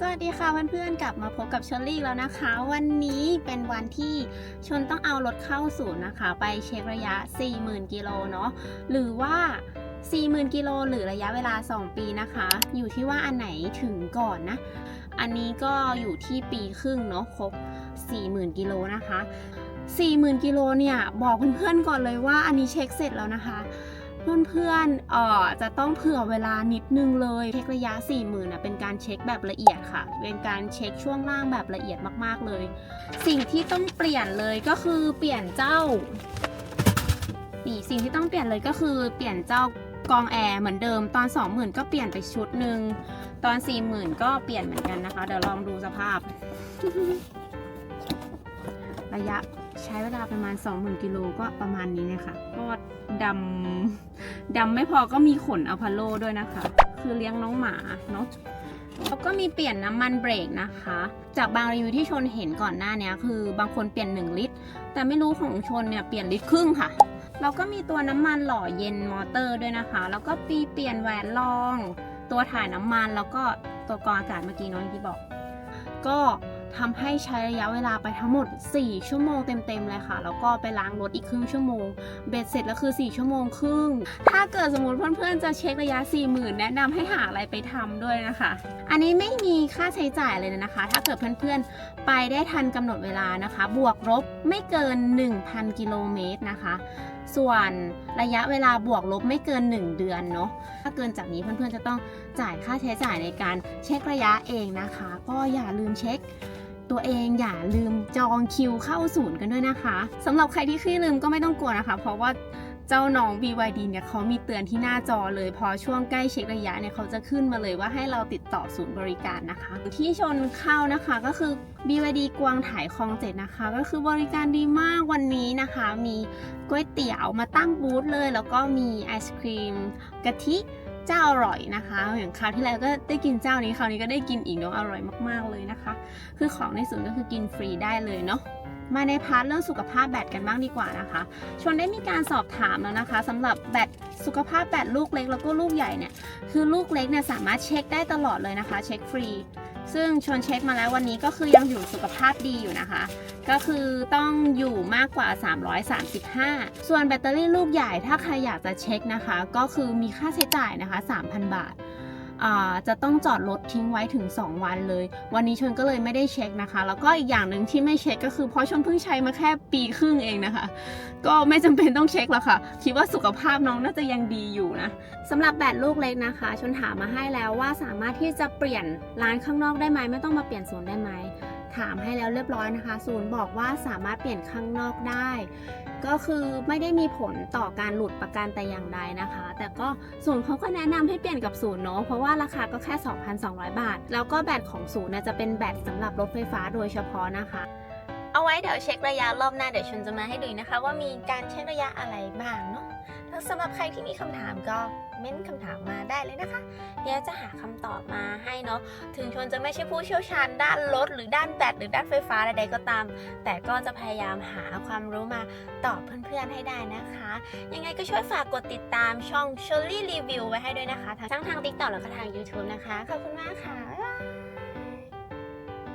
สวัสดีค่ะเพื่อนๆกลับมาพบกับชอรี่แล้วนะคะ วันนี้เป็นวันที่ชนต้องเอารถเข้าศูนย์นะคะ ไปเช็คระยะ 40,000 กิโลเนาะหรือว่า 40,000 กิโลหรือระยะเวลา 2 ปีนะคะ อยู่ที่ว่าอันไหนถึงก่อนนะ อันนี้ก็อยู่ที่ปีครึ่งเนาะครบ 40,000 กิโลนะคะ 40,000 กิโลเนี่ย บอกเพื่อนๆก่อนเลยว่าอันนี้เช็คเสร็จแล้วนะคะ เพื่อนๆเอ่อจะต้องเผื่อเวลานิดนึงเลยเช็คระยะ 4 0,000นเป็นการเช็คแบบละเอียดค่ะ เป็นการเช็คช่วงล่างแบบละเอียดมากๆเลย สิ่งที่ต้องเปลี่ยนเลยก็คือเปลี่ยนเจ้านี่สิ่งที่ต้องเปลี่ยนเลยก็คือเปลี่ยนเจ้ากองแอร์เหมือนเดิมตอน 20,000 ก็เปลี่ยนไปชุดหนึ่งตอน 40,000 ก็เปลี่ยนเหมือนกันนะคะ เดี๋ยวลองดูสภาพ ระยะใช้เวลาประมาณ 20,000กิโลก็ประมาณนี้นะคะก็ดำดำไม่พอก็มีขนอพอลโลด้วยนะคะ คือเลี้ยงน้องหมาเนาะแล้วก็มีเปลี่ยนน้ำมันเบรกนะคะ จากบางรีวิวที่ชนเห็นก่อนหน้านี้คือบางคนเปลี่ยน 1 ลิตร แต่ไม่รู้ของชนเนี่ยเปลี่ยนลิตรครึ่งค่ะแล้วก็มีตัวน้ำมันหล่อเย็นมอเตอร์ด้วยนะคะ แล้วก็ปีเปลี่ยนแหวนรอง ตัวถ่ายน้ำมันแล้วก็ตัวกรองอากาศเมื่อกี้น้องที่บอก ก็ ทำให้ใช้ระยะเวลาไปทั้งหมด 4 ชั่วโมงเต็มๆเลยค่ะ แล้วก็ไปล้างรถอีกครึ่งชั่วโมง เบ็ดเสร็จแล้วคือ 4 ชั่วโมงครึ่ง ถ้าเกิดสมมติเพื่อนๆจะเช็คระยะ 40,000 แนะนำให้หาอะไรไปทำด้วยนะคะ อันนี้ไม่มีค่าใช้จ่ายเลยนะคะ ถ้าเกิดเพื่อนๆไปได้ทันกำหนดเวลานะคะ บวกลบไม่เกิน 1,000 กิโลเมตรนะคะส่วนระยะเวลาบวกลบไม่เกิน 1 เดือนเนาะ ถ้าเกินจากนี้เพื่อนๆจะต้องจ่ายค่าใช้จ่ายในการเช็คระยะเองนะคะ ก็อย่าลืมเช็ค ตัวเองอย่าลืมจองคิวเข้าศูนย์กันด้วยนะคะสำหรับใครที่ขี้ลืมก็ไม่ต้องกลัวนะคะ เพราะว่าเจ้าน้อง BYD เนี่ยเขามีเตือนที่หน้าจอเลย พอช่วงใกล้เช็คระยะเนี่ยเขาจะขึ้นมาเลยว่าให้เราติดต่อศูนย์บริการนะคะ ที่ชนเข้านะคะก็คือ BYD กวางถ่ายคลองเจ็ดนะคะ ก็คือบริการดีมากวันนี้นะคะ มีก๋วยเตี๋ยวมาตั้งบูธเลย แล้วก็มีไอศครีมกะทิ เจ้าอร่อยนะคะ อย่างคราวที่แล้วก็ได้กินเจ้านี้คราวนี้ก็ได้กินอีกเนาะอร่อยมากๆเลยนะคะ คือของในศูนย์ก็คือกินฟรีได้เลยเนาะมาในพาร์ทเรื่องสุขภาพแบตกันบ้างดีกว่านะคะ ชวนได้มีการสอบถามแล้วนะคะสำหรับแบตสุขภาพแบตลูกเล็กแล้วก็ลูกใหญ่เนี่ยคือลูกเล็กเนี่ยสามารถเช็คได้ตลอดเลยนะคะ เช็คฟรี ซึ่งชนเช็คมาแล้ววันนี้ก็คือยังอยู่สุขภาพดีอยู่นะคะ ก็คือต้องอยู่มากกว่า 335 ส่วนแบตเตอรี่ลูกใหญ่ถ้าใครอยากจะเช็คนะคะ ก็คือมีค่าใช้จ่ายนะคะ 3,000 บาท จะต้องจอดรถทิ้งไว้ถึง 2 วันเลย วันนี้ชนก็เลยไม่ได้เช็คนะคะ แล้วก็อีกอย่างหนึ่งที่ไม่เช็คก็คือเพราะชนเพิ่งใช้มาแค่ปีครึ่งเองนะคะ ก็ไม่จำเป็นต้องเช็คแล้วค่ะ คิดว่าสุขภาพน้องน่าจะยังดีอยู่นะสำหรับแบตลูกเล็กนะคะ ชนถามมาให้แล้วว่าสามารถที่จะเปลี่ยนร้านข้างนอกได้ไหมไม่ต้องมาเปลี่ยนโซนได้ไหม ถามให้แล้วเรียบร้อยนะคะ ศูนย์บอกว่าสามารถเปลี่ยนข้างนอกได้ ก็คือไม่ได้มีผลต่อการหลุดประกันแต่อย่างใดนะคะ แต่ก็ศูนย์เขาก็แนะนำให้เปลี่ยนกับศูนย์เนาะเพราะว่าราคาก็แค่ 2,200 บาท แล้วก็แบตของศูนย์เนี่ยจะเป็นแบตสำหรับรถไฟฟ้าโดยเฉพาะนะคะเอาไว้เดี๋ยวเช็คระยะรอบหน้าเดี๋ยวชนจะมาให้ดูนะคะ ว่ามีการเช็คระยะอะไรบ้างเนาะ สำหรับใครที่มีคำถามก็เม้นคำถามมาได้เลยนะคะ เดี๋ยวจะหาคำตอบมาให้เนาะ ถึงชนจะไม่ใช่ผู้เชี่ยวชาญด้านรถหรือด้านแบตหรือด้านไฟฟ้าใดๆก็ตาม แต่ก็จะพยายามหาความรู้มาตอบเพื่อนๆให้ได้นะคะ ยังไงก็ช่วยฝากกดติดตามช่อง s h i r l e y Review ไว้ให้ด้วยนะคะ ทั้งทาง TikTok แล้วก็ทาง YouTube นะคะ ขอบคุณมากค่ะ